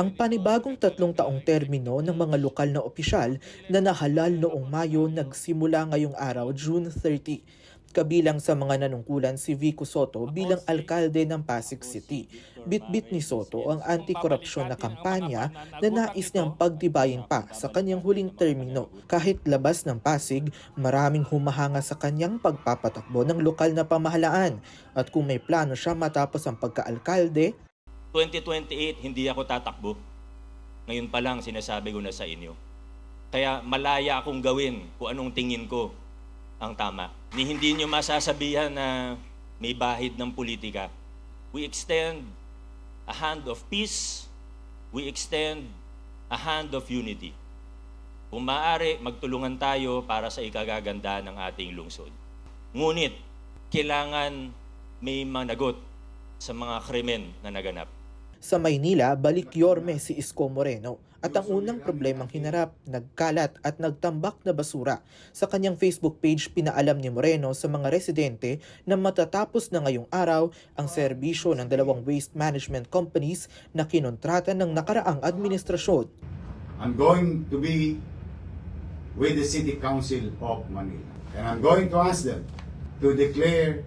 ang panibagong tatlong taong termino ng mga lokal na opisyal na nahalal noong Mayo nagsimula ngayong araw, June 30. Kabilang sa mga nanungkulan si Vico Soto bilang alkalde ng Pasig City. Bitbit ni Soto ang anti-korupsyon na kampanya na nais niyang pagtibayin pa sa kanyang huling termino. Kahit labas ng Pasig, maraming humahanga sa kanyang pagpapatakbo ng lokal na pamahalaan. At kung may plano siya matapos ang pagkaalkalde, 2028, hindi ako tatakbo. Ngayon pa lang, sinasabi ko na sa inyo. Kaya malaya akong gawin kung anong tingin ko ang tama. Ni hindi nyo masasabihan na may bahid ng politika. We extend a hand of peace. We extend a hand of unity. Kung maaari, magtulungan tayo para sa ikagaganda ng ating lungsod. Ngunit, kailangan may managot sa mga krimen na naganap. Sa Maynila, balik Yorme si Isko Moreno at ang unang problemang hinarap, nagkalat at nagtambak na basura. Sa kanyang Facebook page, pinaalam ni Moreno sa mga residente na matatapos na ngayong araw ang serbisyo ng dalawang waste management companies na kinontrata ng nakaraang administrasyon. I'm going to be with the City Council of Manila. And I'm going to ask them to declare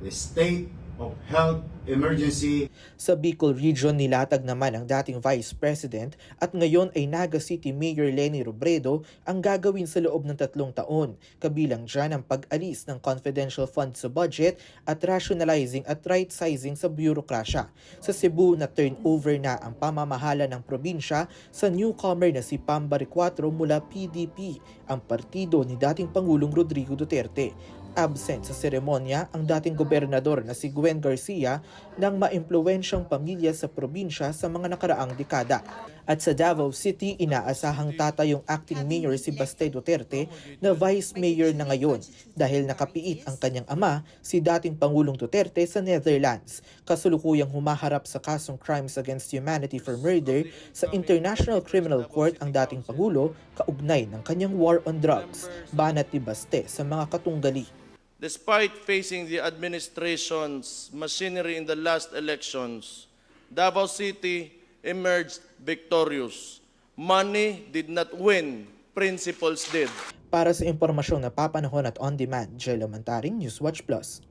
the state of health emergency Sa Bicol Region, nilatag naman ang dating Vice President at ngayon ay Naga City Mayor Lenny Robredo ang gagawin sa loob ng tatlong taon. Kabilang dyan ang pag-alis ng confidential funds sa budget at rationalizing at right-sizing sa bureaucracia. Sa Cebu na turnover na ang pamamahala ng probinsya sa newcomer na si Pambari 4 mula PDP, ang partido ni dating Pangulong Rodrigo Duterte absent sa seremonya ang dating gobernador na si Gwen Garcia ng maimpluwensyang pamilya sa probinsya sa mga nakaraang dekada. At sa Davao City, inaasahang tatayong acting mayor si Baste Duterte na vice mayor na ngayon dahil nakapiit ang kanyang ama, si dating Pangulong Duterte sa Netherlands. Kasulukuyang humaharap sa kasong crimes against humanity for murder sa International Criminal Court ang dating Pangulo kaugnay ng kanyang war on drugs. Banat ni Baste sa mga katunggali. Despite facing the administration's machinery in the last elections, Davao City emerged victorious. Money did not win, principles did. Para sa impormasyong napapanahon at on-demand, Jello Mantaring, Newswatch Plus.